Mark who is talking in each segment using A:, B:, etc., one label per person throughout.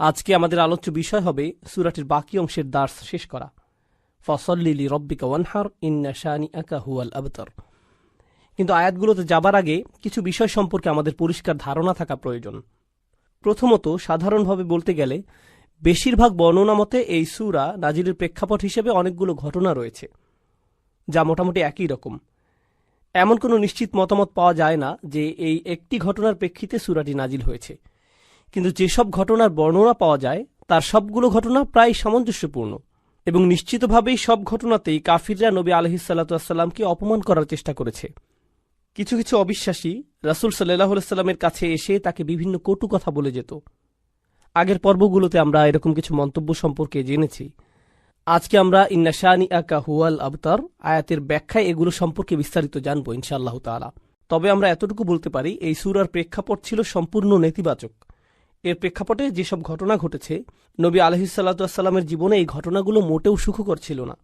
A: আজকে আমাদের আলোচ্য বিষয় হবে সুরাটির বাকি অংশের দার্স শেষ করা। ফসল্লিলি রব্বিকা ওয়ানহার, ইন্না শানি আকা হুয়াল আবতর। কিন্তু আয়াতগুলোতে যাবার আগে কিছু বিষয় সম্পর্কে আমাদের পরিষ্কার ধারণা থাকা প্রয়োজন। প্রথমত, সাধারণভাবে বলতে গেলে, বেশিরভাগ বর্ণনা মতে এই সুরা নাজিরের প্রেক্ষাপট হিসেবে অনেকগুলো ঘটনা রয়েছে, যা মোটামুটি একই রকম। এমন কোনো নিশ্চিত মতামত পাওয়া যায় না যে এই একটি ঘটনার প্রেক্ষিতে সুরাটি নাজিল হয়েছে। কিন্তু যেসব ঘটনার বর্ণনা পাওয়া যায়, তার সবগুলো ঘটনা প্রায় সামঞ্জস্যপূর্ণ এবং নিশ্চিতভাবেই সব ঘটনাতেই কাফিররা নবী আলহিসাল্লাতুয়াসাল্লামকে অপমান করার চেষ্টা করেছে। কিছু কিছু অবিশ্বাসী রাসুল সাল্লাহ সাল্লামের কাছে এসে তাকে বিভিন্ন কটু কথা বলে যেত। আগের পর্বগুলোতে আমরা এরকম কিছু মন্তব্য সম্পর্কে জেনেছি। আজকে আমরা ইন্নাশানি আকা হুয়াল আবতার, আয়াতের ব্যাখ্যায় এগুলো সম্পর্কে বিস্তারিত জানব ইনশাআল্লাহ তাআলা। তবে আমরা এতটুকু বলতে পারি, এই সুরার প্রেক্ষাপট ছিল সম্পূর্ণ নেতিবাচক। এর প্রেক্ষাপটে যেসব ঘটনা ঘটেছে, নবী আলহিসাল্লামের জীবনে এই ঘটনাগুলো মোটেও সুখকর ছিল না।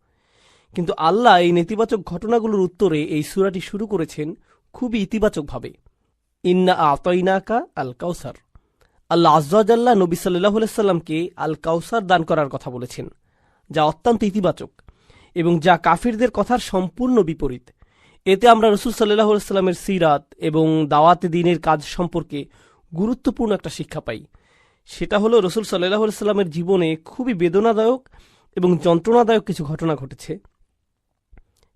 A: কিন্তু আল্লাহ এই নেতিবাচক ঘটনাগুলোর উত্তরে এই সুরাটি শুরু করেছেন খুবই ইতিবাচকভাবে। ইন্না আতইনাকা আল কাউসার আল্লাহ আজ্লাহ নবী সাল্লাহ সাল্লামকে আল কাউসার দান করার কথা বলেছেন, যা অত্যন্ত ইতিবাচক এবং যা কাফিরদের কথার সম্পূর্ণ বিপরীত। এতে আমরা রসুল সাল্লাহ সাল্লামের সিরাত এবং দাওয়াতে দিনের কাজ সম্পর্কে গুরুত্বপূর্ণ একটা শিক্ষা পাই। সেটা হলো রসুল সাল্লাহ সাল্লামের জীবনে খুবই বেদনাদায়ক এবং যন্ত্রণাদায়ক কিছু ঘটনা ঘটেছে।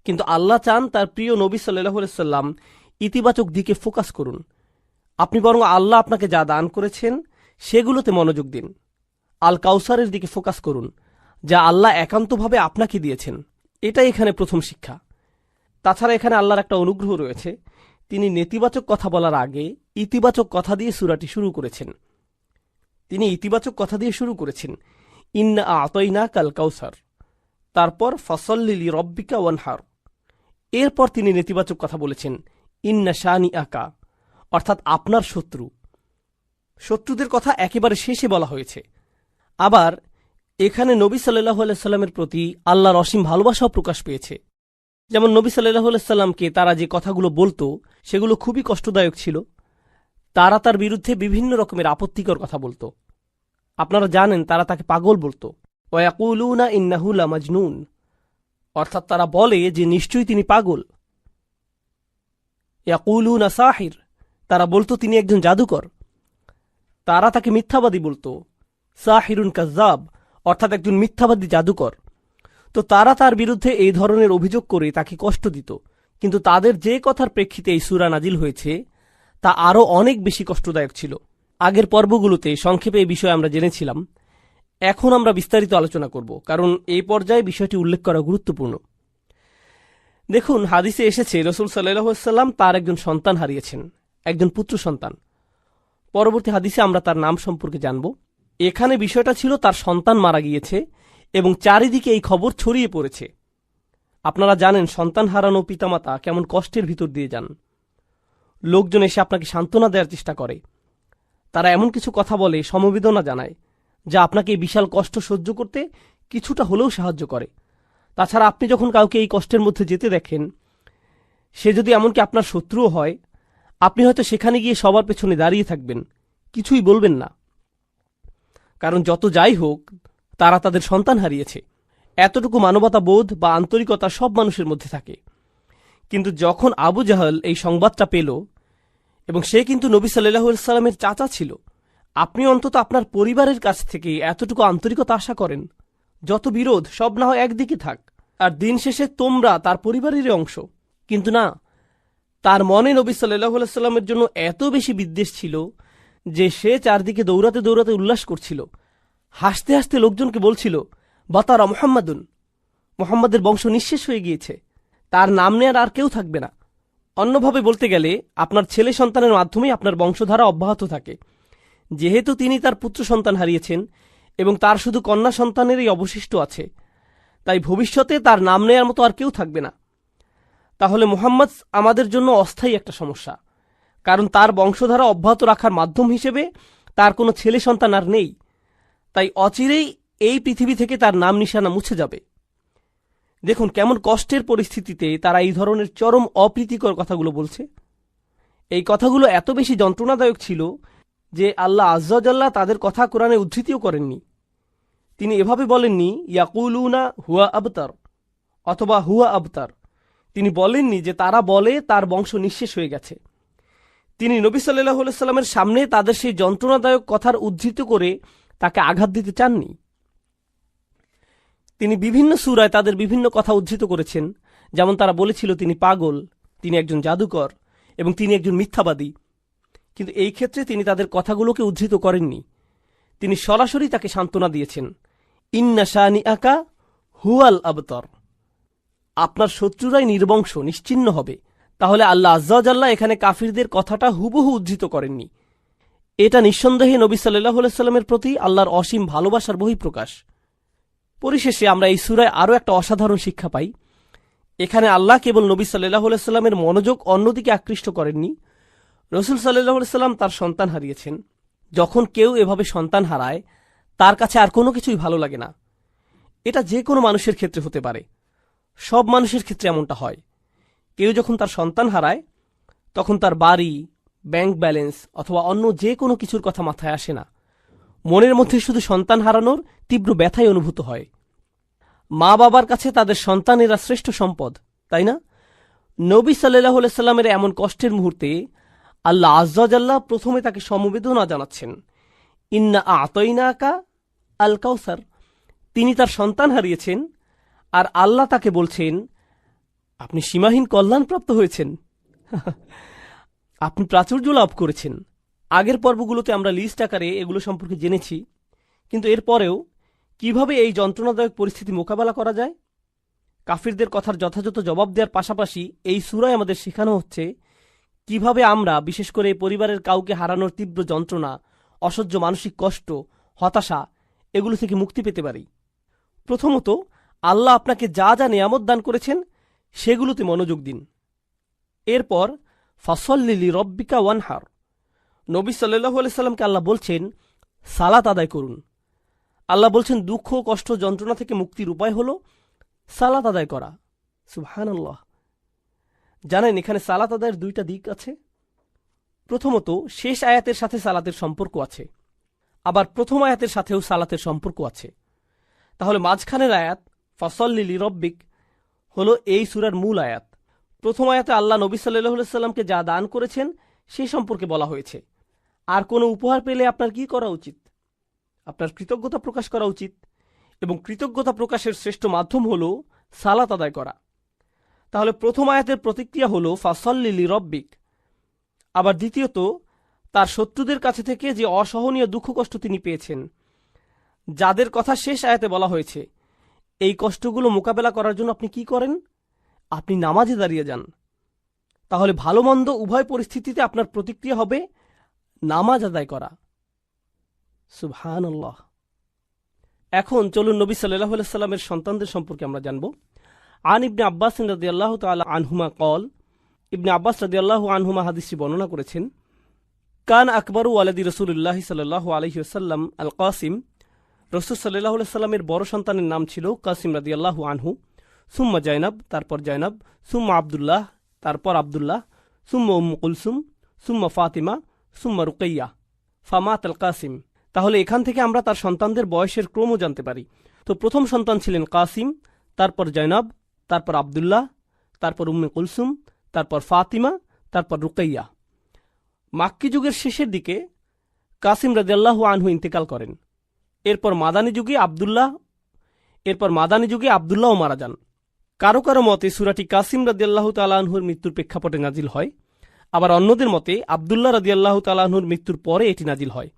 A: কিন্তু আল্লাহ চান তার প্রিয় নবী সাল্লাহ সাল্লাম ইতিবাচক দিকে ফোকাস করুন। আপনি বরং আল্লাহ আপনাকে যা দান করেছেন, সেগুলোতে মনোযোগ দিন। আল কাউসারের দিকে ফোকাস করুন, যা আল্লাহ একান্তভাবে আপনাকে দিয়েছেন। এটাই এখানে প্রথম শিক্ষা। তাছাড়া এখানে আল্লাহর একটা অনুগ্রহ রয়েছে। তিনি নেতিবাচক কথা বলার আগে ইতিবাচক কথা দিয়ে সুরাটি শুরু করেছেন। তিনি ইতিবাচক কথা দিয়ে শুরু করেছেন। ইন্না আতইনা কাল কাউসার। তারপর ফসল্লিলি রব্বিকা ওয়ানহার। এরপর তিনি নেতিবাচক কথা বলেছেন, ইন্না শানি আকা অর্থাৎ আপনার শত্রু। শত্রুদের কথা একেবারে শেষে বলা হয়েছে। আবার এখানে নবী সাল্লাহ সাল্লামের প্রতি আল্লাহর অসীম ভালোবাসাও প্রকাশ পেয়েছে। যেমন নবী সাল্লাহ সাল্লামকে তারা যে কথাগুলো বলতো, সেগুলো খুবই কষ্টদায়ক ছিল। তারা তার বিরুদ্ধে বিভিন্ন রকমের আপত্তিকর কথা বলতো। আপনারা জানেন, তারা তাকে পাগল বলতো। ওয়াকুলুনা ইন্নাহুলা মাজনুন অর্থাৎ তারা বলে যে, নিশ্চয়ই তিনি পাগল। ইয়াকুলুনা সাহির। তারা বলতো, তিনি একজন জাদুকর। তারা তাকে মিথ্যাবাদী বলতো। সাহিরুন কাজাব অর্থাৎ একজন মিথ্যাবাদী জাদুকর। তো তারা তার বিরুদ্ধে এই ধরনের অভিযোগ করে তাকে কষ্ট দিত। কিন্তু তাদের যে কথার প্রেক্ষিতে এই সুরা নাজিল হয়েছে, তা আরও অনেক বেশি কষ্টদায়ক ছিল। আগের পর্বগুলোতে সংক্ষেপে এই বিষয়ে আমরা জেনেছিলাম। এখন আমরা বিস্তারিত আলোচনা করব, কারণ এই পর্যায়ে বিষয়টি উল্লেখ করা গুরুত্বপূর্ণ। দেখুন, হাদিসে এসেছে, রসুল সাল্লাম তার একজন সন্তান হারিয়েছেন, একজন পুত্র সন্তান। পরবর্তী হাদিসে আমরা তার নাম সম্পর্কে জানব। এখানে বিষয়টা ছিল তার সন্তান মারা গিয়েছে এবং চারিদিকে এই খবর ছড়িয়ে পড়েছে। আপনারা জানেন, সন্তান হারানো পিতামাতা কেমন কষ্টের ভিতর দিয়ে যান। লোকজন এসে আপনাকে সান্ত্বনা দেওয়ার চেষ্টা করে। তারা এমন কিছু কথা বলে, সমবেদনা জানায়, যা আপনাকে এই বিশাল কষ্ট সহ্য করতে কিছুটা হলেও সাহায্য করে। তাছাড়া আপনি যখন কাউকে এই কষ্টের মধ্যে যেতে দেখেন, সে যদি এমনকি আপনার শত্রুও হয়, আপনি হয়তো সেখানে গিয়ে সবার পেছনে দাঁড়িয়ে থাকবেন। কিছুই বলবেন না। কারণ যত যাই হোক তারা তাদের সন্তান হারিয়েছে। এতটুকু মানবতা বোধ বা আন্তরিকতা সব মানুষের মধ্যে থাকে। কিন্তু যখন আবু জাহাল এই সংবাদটা পেল এবং সে কিন্তু নবী সাল্লাহ সাল্লামের চাচা ছিল, আপনি অন্তত আপনার পরিবারের কাছ থেকে এতটুকু আন্তরিকতা আশা করেন। যত বিরোধ, সব না হয় একদিকে থাক। আর দিন শেষে তোমরা তার পরিবারেরই অংশ। কিন্তু না, তার মনে নবী সাল্লাহ সাল্লামের জন্য এত বেশি বিদ্বেষ ছিল যে সে চারদিকে দৌড়াতে দৌড়াতে উল্লাস করছিল। হাসতে হাসতে লোকজনকে বলছিল, বাতারা মোহাম্মদুন। মোহাম্মদের বংশ নিঃশেষ হয়ে গিয়েছে। তার নাম নেয়ার আর কেউ থাকবে না। অন্যভাবে বলতে গেলে, আপনার ছেলে সন্তানের মাধ্যমেই আপনার বংশধারা অব্যাহত থাকে। যেহেতু তিনি তার পুত্র সন্তান হারিয়েছেন এবং তার শুধু কন্যা সন্তানেরই অবশিষ্ট আছে, তাই ভবিষ্যতে তার নাম নেয়ার মতো আর কেউ থাকবে না। তাহলে মোহাম্মদ আমাদের জন্য অস্থায়ী একটা সমস্যা, কারণ তার বংশধারা অব্যাহত রাখার মাধ্যম হিসেবে তার কোনো ছেলে সন্তান আর নেই। তাই অচিরেই এই পৃথিবী থেকে তার নাম নিশানা মুছে যাবে। দেখুন, কেমন কষ্টের পরিস্থিতিতে তারা এই ধরনের চরম অপ্রীতিকর কথাগুলো বলছে। এই কথাগুলো এত বেশি যন্ত্রণাদায়ক ছিল যে আল্লাহ আজ্লাহ তাদের কথা কোরআনে উদ্ধৃতিও করেননি। তিনি এভাবে বলেননি, ইয়াকুলুনা হুয়া আবতার অথবা হুয়া আবতার তিনি বলেননি যে তারা বলে তার বংশ নিঃশেষ হয়ে গেছে। তিনি নবী সাল্লাহ সাল্লামের সামনে তাদের সেই যন্ত্রণাদায়ক কথার উদ্ধৃত করে তাকে আঘাত দিতে চাননি। তিনি বিভিন্ন সুরায় তাদের বিভিন্ন কথা উদ্ধৃত করেছেন। যেমন তারা বলেছিল, তিনি পাগল, তিনি একজন জাদুকর এবং তিনি একজন মিথ্যাবাদী। কিন্তু এই ক্ষেত্রে তিনি তাদের কথাগুলোকে উদ্ধৃত করেননি। তিনি সরাসরি তাকে সান্ত্বনা দিয়েছেন। ইন্না শানি আকা হুয়াল আবতর। আপনার শত্রুরাই নির্বংশ নিশ্চিন্ন হবে। তাহলে আল্লাহ আজ্লাহ এখানে কাফিরদের কথাটা হুবহু উদ্ধৃত করেননি। এটা নিঃসন্দেহে নবী সাল্লাহ সাল্লামের প্রতি আল্লাহর অসীম ভালোবাসার বহিঃপ্রকাশ। পরিশেষে আমরা এই সুরায় আরও একটা অসাধারণ শিক্ষা পাই। এখানে আল্লাহ কেবল নবী সাল্লাহ সাল্লামের মনোযোগ অন্যদিকে আকৃষ্ট করেননি। রসুল সাল্লাহ সাল্লাম তার সন্তান হারিয়েছেন। যখন কেউ এভাবে সন্তান হারায়, তার কাছে আর কোনো কিছুই ভালো লাগে না। এটা যে কোনো মানুষের ক্ষেত্রে হতে পারে। সব মানুষের ক্ষেত্রে এমনটা হয়। কেউ যখন তার সন্তান হারায়, তখন তার বাড়ি ব্যাংক ব্যালেন্স অথবা অন্য যে কোনো কিছুর কথা মাথায় আসে না। মনের মধ্যে শুধু সন্তান হারানোর তীব্র ব্যথাই অনুভূত হয়। মা বাবার কাছে তাদের সন্তানেরা শ্রেষ্ঠ সম্পদ, তাই না? নবী সাল্লাহ সাল্লামের এমন কষ্টের মুহূর্তে আল্লাহ আজ্লাহ প্রথমে তাকে সমবেদনা জানাচ্ছেন, ইন্না আতইনা আকা আল কাউসার তিনি তার সন্তান হারিয়েছেন আর আল্লাহ তাকে বলছেন, আপনি সীমাহীন কল্যাণপ্রাপ্ত হয়েছেন। আপনি প্রাচুর্য লাভ করেছেন। আগের পর্বগুলোতে আমরা লিস্ট আকারে এগুলো সম্পর্কে জেনেছি, কিন্তু এরপরেও কীভাবে এই যন্ত্রণাদায়ক পরিস্থিতি মোকাবেলা করা যায়? কাফিরদের কথার যথাযথ জবাব দেওয়ার পাশাপাশি এই সুরায় আমাদের শেখানো হচ্ছে কীভাবে আমরা, বিশেষ করে পরিবারের কাউকে হারানোর তীব্র যন্ত্রণা, অসহ্য মানসিক কষ্ট, হতাশা, এগুলো থেকে মুক্তি পেতে পারি। প্রথমত, আল্লাহ আপনাকে যা যা নিয়ামত দান করেছেন, সেগুলোতে মনোযোগ দিন। এরপর ফসল্লিলি রব্বিকা ওয়ানহার। নবী সাল্লাহ সাল্লামকে আল্লাহ বলছেন, সালাত আদায় করুন। আল্লাহ বলছেন, দুঃখ, কষ্ট, যন্ত্রণা থেকে মুক্তির উপায় হল সালাত আদায় করা। সুবহান আল্লাহ জানেন, এখানে সালাত আদায়ের দুইটা দিক আছে। প্রথমত, শেষ আয়াতের সাথে সালাতের সম্পর্ক আছে। আবার প্রথম আয়াতের সাথেও সালাতের সম্পর্ক আছে। তাহলে মাঝখানের আয়াত ফসল্লিলি রব্বিক, হল এই সুরার মূল আয়াত। প্রথম আয়াতে আল্লাহ নবী সাল্লাহ সাল্লামকে যা দান করেছেন সে সম্পর্কে বলা হয়েছে। আর কোনো উপহার পেলে আপনার কি করা উচিত? আপনার কৃতজ্ঞতা প্রকাশ করা উচিত। এবং কৃতজ্ঞতা প্রকাশের শ্রেষ্ঠ মাধ্যম হল সালাত আদায় করা। তাহলে প্রথম আয়াতের প্রতিক্রিয়া হল ফাসল্লিলি রব্বিক আবার দ্বিতীয়ত, তার শত্রুদের কাছে থেকে যে অসহনীয় দুঃখ কষ্ট তিনি পেয়েছেন। যাদের কথা শেষ আয়াতে বলা হয়েছে, এই কষ্টগুলো মোকাবেলা করার জন্য আপনি কি করেন? আপনি নামাজে দাঁড়িয়ে যান। তাহলে ভালো মন্দ উভয় পরিস্থিতিতে আপনার প্রতিক্রিয়া হবে নামাজ আদায় করা। সুবহান এখন চলুন নবী সাল্লাহ সাল্লামের সন্তানদের সম্পর্কে আমরা জানব। আন ইবনে আব্বাস রদি আল্লাহ তালা আনহুমা কল ইবনে আব্বাস রদি আল্লাহ আনহুমা হাদিসটি বর্ণনা করেছেন, কান আকবরু আলদি রসুল্লাহ সাল্লাহ আলহিউসাল্লাম আল কাসিম রসুল সাল্লাহ সাল্লামের বড় সন্তানের নাম ছিল কাসিম রাদি আল্লাহ আনহু। সুম্মা জাইনাব তারপর জাইনাব সুম্মা আবদুল্লাহ তারপর আবদুল্লাহ সুম্মা উম কুলসুম সুম্মা ফাতিমা সুম্মা রুকাইয়া ফামাত আল কাসিম তাহলে এখান থেকে আমরা তার সন্তানদের বয়সের ক্রমও জানতে পারি। তো প্রথম সন্তান ছিলেন কাসিম, তারপর জৈনব তারপর আবদুল্লাহ তারপর উম্মে কুলসুম তারপর ফাতিমা তারপর রুকাইয়া মাক্কি যুগের শেষের দিকে কাসিম রাজিয়াল্লাহ আনহু ইন্তেকাল করেন। এরপর মাদানী যুগে আবদুল্লাহ, এরপর মাদানী যুগে আবদুল্লাহ মারা যান। কারও কারও মতে সুরাটি কাসিম রাদিয়াল্লাহ তালাহুর মৃত্যুর প্রেক্ষাপটে নাজিল হয়। আবার অন্যদের মতে আবদুল্লাহ রাদিয়াল্লাহ তালাহুর মৃত্যুর পরে এটি নাজিল হয়।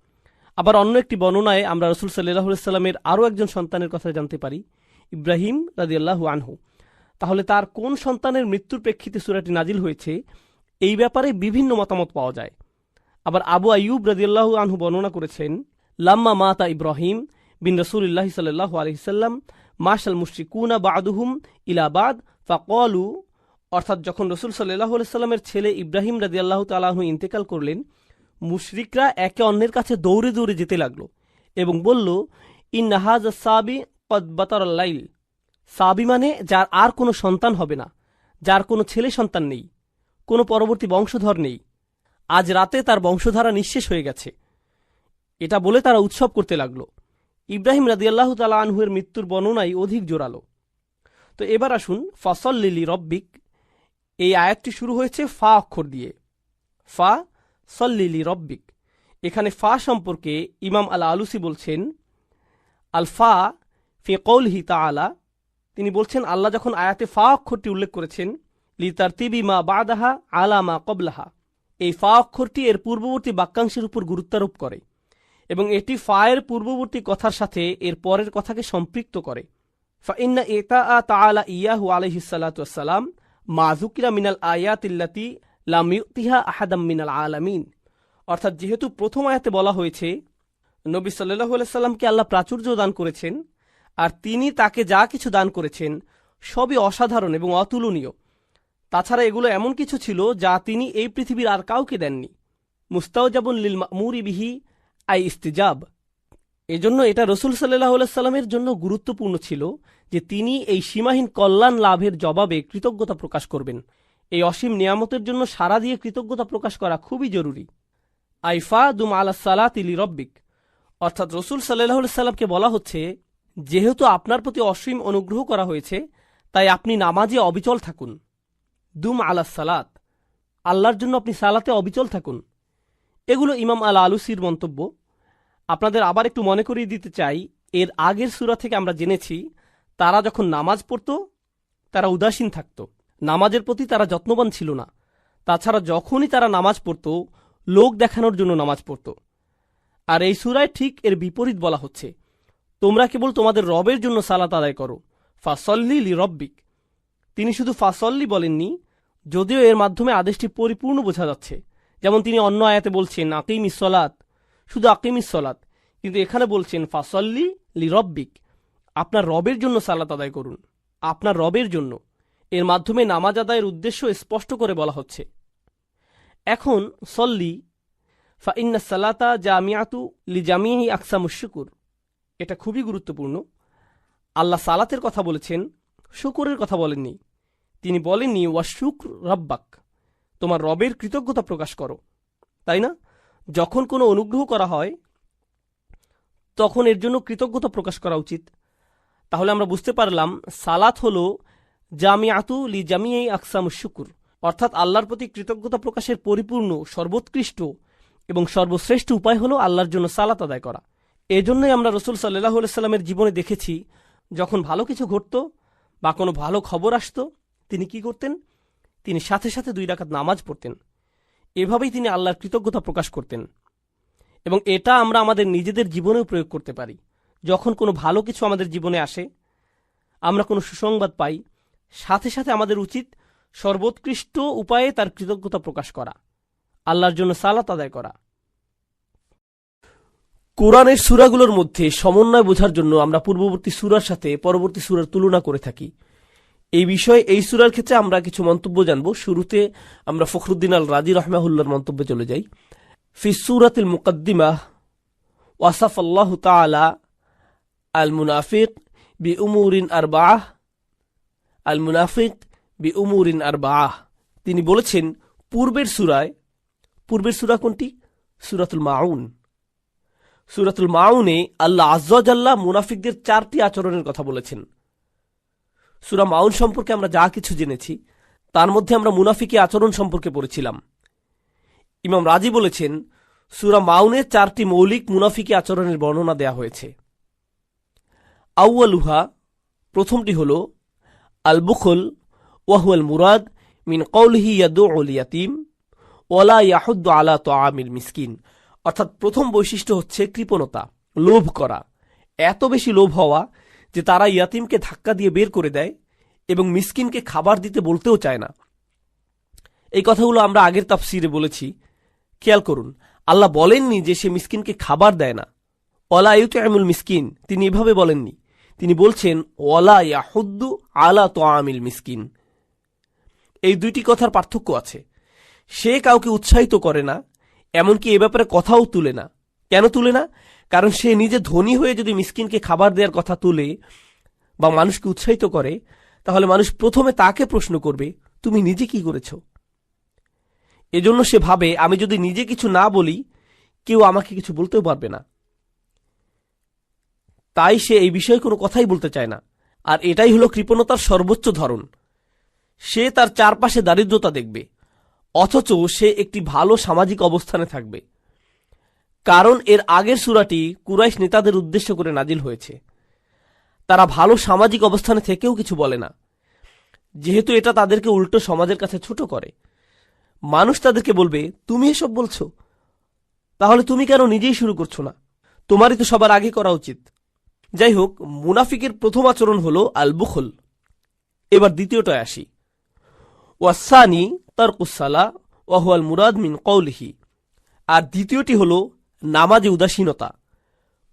A: আবার অন্য একটি বর্ণনায় আমরা রসুল সাল্লাহ সাল্লামের আরও একজন সন্তানের কথা জানতে পারি, ইব্রাহিম রাদিয়াল্লাহ আনহু। তাহলে তার কোন সন্তানের মৃত্যুর প্রেক্ষিতে সুরাটি নাজিল হয়েছে, এই ব্যাপারে বিভিন্ন মতামত পাওয়া যায়। আবার আবু আয়ুব রাদিয়াল্লাহু আনহু বর্ণনা করেছেন, লাম্মা মাতা ইব্রাহিম বিন রসুল্লাহ সাল্লাহ আলহিসাল্লাম মাশাল মুশরিকুনা বাদুহুম ইলাবাদ ফাকলু, অর্থাৎ যখন রসুল সাল্লাহ সাল্লামের ছেলে ইব্রাহিম রাজি আল্লাহ তালাহু ইন্তেকাল করলেন, মুশরিকরা একে অন্যের কাছে দৌড়ে দৌড়ে যেতে লাগল এবং বলল ইন নাহাজ সাবি কদবাতারাল্লাইল সাবি মানে যার আর কোনো সন্তান হবে না, যার কোনো ছেলে সন্তান নেই, কোনো পরবর্তী বংশধর নেই। আজ রাতে তার বংশধারা নিঃশেষ হয়ে গেছে। এটা বলে তারা উৎসব করতে লাগল। ইব্রাহিম রাদিয়াল্লাহ তালা আনহুয়ের মৃত্যুর বর্ণনাই অধিক জোরালো। তো এবার আসুন ফসল লিলি রব্বিক, এই আয়াতটি শুরু হয়েছে ফা অক্ষর দিয়ে। ফা সল্লিলি রব্বিক। এখানে ফা সম্পর্কে ইমাম আল আলুসি বলছেন আল ফা ফে কৌলহি তাআলা। তিনি বলছেন, আল্লাহ যখন আয়াতে ফা অক্ষরটি উল্লেখ করেছেন, লি তার তিবি মা বাদাহা আলা মা কবলাহা। এই ফা অক্ষরটি এর পূর্ববর্তী বাক্যাংশের উপর গুরুত্বারোপ করে। এবং এটি ফায়ের পূর্ববর্তী কথার সাথে এর পরের কথাকে সম্পৃক্ত করে। ফাইন্না আ তাআলা ইয়াহু আলহিসাল্লাম মাজুকিরা মিনাল আয়াতিল্লাতি লামিউতিহা আহাদাম মিনাল আলামিন। অর্থাৎ যেহেতু প্রথম আয়াতে বলা হয়েছে, নবী সাল্লাহ সাল্লামকে আল্লাহ প্রাচুর্য দান করেছেন, আর তিনি তাকে যা কিছু দান করেছেন সবই অসাধারণ এবং অতুলনীয়। তাছাড়া এগুলো এমন কিছু ছিল যা তিনি এই পৃথিবীর আর কাউকে দেননি। মুস্তাউজাবুল লিল মুরি আই ইস্তিজাব। এজন্য এটা রসুল সাল্লাহ সাল্লামের জন্য গুরুত্বপূর্ণ ছিল যে তিনি এই সীমাহীন কল্যাণ লাভের জবাবে কৃতজ্ঞতা প্রকাশ করবেন। এই অসীম নিয়ামতের জন্য সারা দিয়ে কৃতজ্ঞতা প্রকাশ করা খুবই জরুরি। আইফা দুম আলা সালাত ইলি রব্বিক। অর্থাৎ রসুল সাল্লাহ সাল্লামকে বলা হচ্ছে, যেহেতু আপনার প্রতি অসীম অনুগ্রহ করা হয়েছে, তাই আপনি নামাজে অবিচল থাকুন। দুম আলা সালাত। আল্লাহর জন্য আপনি সালাতে অবিচল থাকুন। এগুলো ইমাম আল আলুসির মন্তব্য। আপনাদের আবার একটু মনে করিয়ে দিতে চাই, এর আগের সুরা থেকে আমরা জেনেছি, তারা যখন নামাজ পড়ত, তারা উদাসীন থাকত। নামাজের প্রতি তারা যত্নবান ছিল না। তাছাড়া যখনই তারা নামাজ পড়ত, লোক দেখানোর জন্য নামাজ পড়ত। আর এই সুরায় ঠিক এর বিপরীত বলা হচ্ছে, তোমরা কেবল তোমাদের রবের জন্য সালাত আদায় করো, ফাসল্লি লি রব্বিক তিনি শুধু ফাসল্লি বলেননি, যদিও এর মাধ্যমে আদেশটি পরিপূর্ণ বোঝা যাচ্ছে। যেমন তিনি অন্য আয়াতে বলছেন, আকিম ইসলাত শুধু আকিম ইসলাত কিন্তু এখানে বলছেন, ফাসল্লি লি রব্বিক আপনার রবের জন্য সালাত আদায় করুন। আপনার রবের জন্য। এর মাধ্যমে নামাজ আদায়ের উদ্দেশ্য স্পষ্ট করে বলা হচ্ছে। এখন সল্লি, ফাইন্না সালাতা জামিয়াতু লি জামিয়াহি আকসামুশুকুর এটা খুবই গুরুত্বপূর্ণ। আল্লাহ সালাতের কথা বলেছেন, শুকুরের কথা বলেননি। তিনি বলেননি ওয়া শুক্র রব্বাক। তোমার রবের কৃতজ্ঞতা প্রকাশ করো। তাই না? যখন কোনো অনুগ্রহ করা হয়, তখন এর জন্য কৃতজ্ঞতা প্রকাশ করা উচিত। তাহলে আমরা বুঝতে পারলাম, সালাত হল জামিয়াতু লি জামিয়াই আকসাম শুকুর। অর্থাৎ আল্লাহর প্রতি কৃতজ্ঞতা প্রকাশের পরিপূর্ণ, সর্বোৎকৃষ্ট এবং সর্বশ্রেষ্ঠ উপায় হল আল্লাহর জন্য সালাত আদায় করা। এজন্যই আমরা রসুল সাল্লাহ সাল্লামের জীবনে দেখেছি, যখন ভালো কিছু ঘটত বা কোনো ভালো খবর আসত, তিনি কি করতেন? তিনি সাথে সাথে দুই রাকাত নামাজ পড়তেন। এভাবেই তিনি আল্লাহর কৃতজ্ঞতা প্রকাশ করতেন। এবং এটা আমরা আমাদের নিজেদের জীবনেও প্রয়োগ করতে পারি। যখন কোনো ভালো কিছু আমাদের জীবনে আসে, আমরা কোনো সুসংবাদ পাই, সাথে সাথে আমাদের উচিত সর্বোৎকৃষ্ট উপায়ে তার কৃতজ্ঞতা প্রকাশ করা, আল্লাহর জন্য সালাত আদায় করা। কোরআনের সুরাগুলোর মধ্যে সমন্বয় বোঝার জন্য আমরা পূর্ববর্তী সুরার সাথে পরবর্তী সুরার তুলনা করে থাকি। এই বিষয়ে, এই সুরার ক্ষেত্রে আমরা কিছু মন্তব্য জানব। শুরুতে আমরা ফখরুদ্দিন আল রাজি রহমাহুল্লার মন্তব্যে চলে যাই। ফি সুরাতিল মুকদ্দিমা, ওয়াসাফ আল্লাহ তালা আল মুনাফিক বি উমুরিন আর বাহ আল মুনাফিক বি উমুরিন আর বাহ তিনি বলেছেন, পূর্বের সুরায়, পূর্বের সুরা কোনটি? সুরাতুল মাউন। সুরাতুল মাউনে আল্লাহ আজ্লাহ মুনাফিকদের চারটি আচরণের কথা বলেছেন। সুরা মাউন সম্পর্কে আমরা যা কিছু জেনেছি, তার মধ্যে আমরা মুনাফিকি আচরণ সম্পর্কে পড়েছিলাম। ইমাম রাজি বলেছেন, সুরা মাউনে চারটি মৌলিক মুনাফিকি আচরণের বর্ণনা দেয়া হয়েছে। আউয়ালুহা, প্রথমটি হল আল বুখল ওয়াহুয়াল মুরাদ, মিন কৌলহি ইয়াদু ইয়াতিম ওয়ালা ইয়াহুদ্দ আলা তো আমিল মিসকিন। অর্থাৎ প্রথম বৈশিষ্ট্য হচ্ছে কৃপণতা, লোভ করা। এত বেশি লোভ হওয়া যে তারা ইয়াতিমকে ধাক্কা দিয়ে বের করে দেয় এবং মিসকিনকে খাবার দিতে বলতেও চায় না। এই কথাগুলো আমরা আগের তাফসিরে বলেছি। খেয়াল করুন, আল্লাহ বলেননি যে সে মিসকিনকে খাবার দেয় না। ওলা ইউতামুল মিসকিন, তিনি এভাবে বলেননি। তিনি বলছেন ওলা ইয়াহুদ্দু আলা তো আমিল মিসকিন। এই দুইটি কথার পার্থক্য আছে। সে কাউকে উৎসাহিত করে না, এমনকি এ ব্যাপারে কথাও তুলে না। কেন তুলে না? কারণ সে নিজে ধনী হয়ে যদি মিসকিনকে খাবার দেওয়ার কথা তুলে বা মানুষকে উৎসাহিত করে, তাহলে মানুষ প্রথমে তাকে প্রশ্ন করবে, তুমি নিজে কি করেছ? এজন্য সে ভাবে, আমি যদি নিজে কিছু না বলি, কেউ আমাকে কিছু বলতেও পারবে না। তাই সে এই বিষয়ে কোনো কথাই বলতে চায় না। আর এটাই হলো কৃপণতার সর্বোচ্চ ধরন। সে তার চারপাশে দারিদ্রতা দেখবে, অথচ সে একটি ভালো সামাজিক অবস্থানে থাকবে। কারণ এর আগের সুরাটি কুরাইশ নেতাদের উদ্দেশ্য করে নাজিল হয়েছে। তারা ভালো সামাজিক অবস্থানে থেকেও কিছু বলে না। যেহেতু এটা তাদেরকে উল্টো সমাজের কাছে ছোট করে। মানুষ তাদেরকে বলবে, তুমি এসব বলছো? তাহলে তুমি কেন নিজেই শুরু করছ না? তোমারই তো সবার আগে করা উচিত। যাই হোক, মুনাফিকের প্রথম আচরণ হল আল বুখল এবার দ্বিতীয়টায় আসি। ওয়াসানি তার কুসালা ওয়াহুয়াল মুরাদ মিন কৌলিহি আর দ্বিতীয়টি হল নামাজে উদাসীনতা।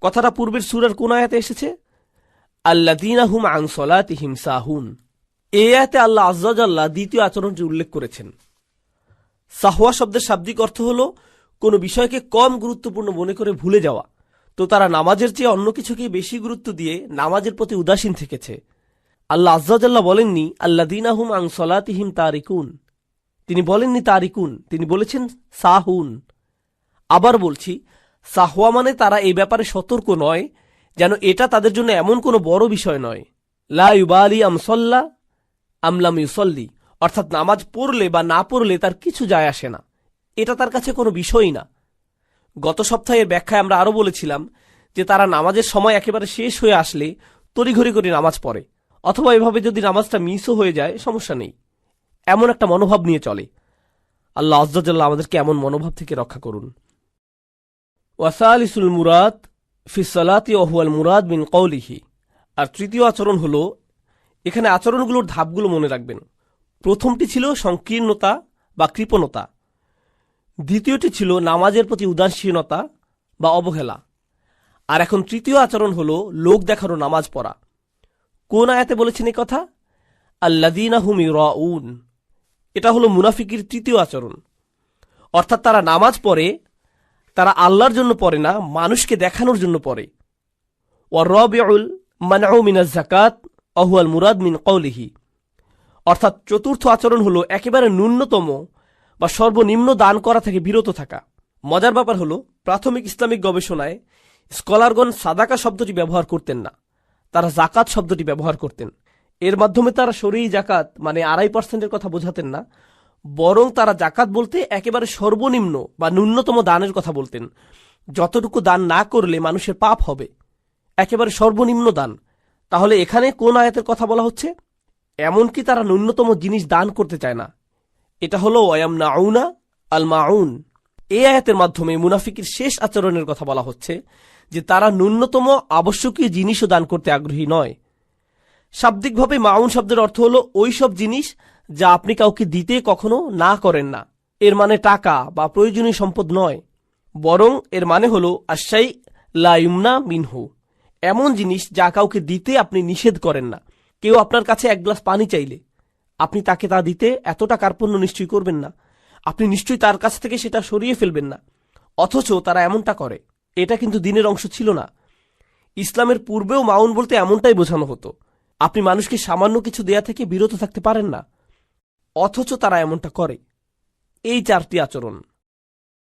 A: কথাটা পূর্বের সুরার কোন আয়াতে এসেছে? আল্লাদিনা হুম আন সলাতিহিম সাহুন। এ আয়াতে আল্লাহ আজ্লাহ দ্বিতীয় আচরণটি উল্লেখ করেছেন। সাহওয়া শব্দের শাব্দিক অর্থ হল, কোনো বিষয়কে কম গুরুত্বপূর্ণ মনে করে ভুলে যাওয়া। তো তারা নামাজের চেয়ে অন্য কিছুকে বেশি গুরুত্ব দিয়ে নামাজের প্রতি উদাসীন থেকেছে। আল্লাহ আজ্জাজাল্লাহ বলেননি আল্লাদিনা হুম আং সলাতিহিম তারিকুন। তিনি বলেননি তারিকুন, তিনি বলেছেন সাহুন। আবার বলছি সাহওয়া মানে তারা এই ব্যাপারে সতর্ক নয়, যেন এটা তাদের জন্য এমন কোনো বড় বিষয় নয়। লা ইউবালি আমসল্লা আমলাম ইউসল্লি। অর্থাৎ নামাজ পড়লে বা না পড়লে তার কিছু যায় আসে না। এটা তার কাছে কোনো বিষয়ই না। গত সপ্তাহের ব্যাখ্যায় আমরা আরও বলেছিলাম যে তারা নামাজের সময় একেবারে শেষ হয়ে আসলে তড়িঘড়ি করে নামাজ পড়ে, অথবা এভাবে যদি নামাজটা মিসও হয়ে যায়, সমস্যা নেই। এমন একটা মনোভাব নিয়ে চলে। আল্লাহ আজ্জাল্লাহ আমাদেরকে এমন মনোভাব থেকে রক্ষা করুন। ওয়াসালিসুল মুরাদ ফিসলাতি ওহুয়াল মুরাদ বিন কৌলিহি আর তৃতীয় আচরণ হল, এখানে আচরণগুলোর ধাপগুলো মনে রাখবেন। প্রথমটি ছিল সংকীর্ণতা বা কৃপণতা। দ্বিতীয়টি ছিল নামাজের প্রতি উদাসীনতা বা অবহেলা। আর এখন তৃতীয় আচরণ হল লোক দেখানো নামাজ পড়া। কোন আয়াতে বলেছেন এই কথা? আল্লাদিনা হুমি রাউন এটা হলো মুনাফিকির তৃতীয় আচরণ। অর্থাৎ তারা নামাজ পড়ে তারা আল্লাহর জন্য পড়ে না, মানুষকে দেখানোর জন্য পড়ে। ও রবিউল মানাউ মিনাজ জাকাত অহুয়াল মুরাদ মিন কৌলিহি অর্থাৎ চতুর্থ আচরণ হলো একেবারে ন্যূনতম বা সর্বনিম্ন দান করা থেকে বিরত থাকা। মজার ব্যাপার হলো, প্রাথমিক ইসলামিক গবেষণায় স্কলারগণ সাদাকা শব্দটি ব্যবহার করতেন না, তারা জাকাত শব্দটি ব্যবহার করতেন। এর মাধ্যমে তারা সরেই জাকাত মানে আড়াই পার্সেন্টের কথা বোঝাতেন না বরং তারা জাকাত বলতে একেবারে সর্বনিম্ন বা ন্যূনতম দানের কথা বলতেন। যতটুকু দান না করলে মানুষের পাপ হবে। একেবারে সর্বনিম্ন দান। তাহলে এখানে কোন আয়াতের কথা বলা হচ্ছে? এমনকি তারা ন্যূনতম জিনিস দান করতে চায় না। এটা হলো ওয়াম নাউনা আল মাউন এই আয়াতের মাধ্যমে মুনাফিকের শেষ আচরণের কথা বলা হচ্ছে যে তারা ন্যূনতম আবশ্যকীয় জিনিসও দান করতে আগ্রহী নয়। শাব্দিকভাবে মাউন শব্দের অর্থ হলো ওই সব জিনিস যা আপনি কাউকে দিতে কখনো না করেন না। এর মানে টাকা বা প্রয়োজনীয় সম্পদ নয়। বরং এর মানে হল আশাই লাইমনা মিনহু। এমন জিনিস যা কাউকে দিতে আপনি নিষেধ করেন না। কেউ আপনার কাছে এক গ্লাস পানি চাইলে। আপনি তাকে তা দিতে এতটা কার্পণ্য নিশ্চয়ই করবেন না। আপনি নিশ্চয়ই তার কাছ থেকে সেটা সরিয়ে ফেলবেন না। অথচ তারা এমনটা করে। এটা কিন্তু দিনের অংশ ছিল না। ইসলামের পূর্বেও মাউন বলতে এমনটাই বোঝানো হতো। আপনি মানুষকে সামান্য কিছু দেয়া থেকে বিরত থাকতে পারেন না। অথচ তারা এমনটা করে। এই চারটি আচরণ।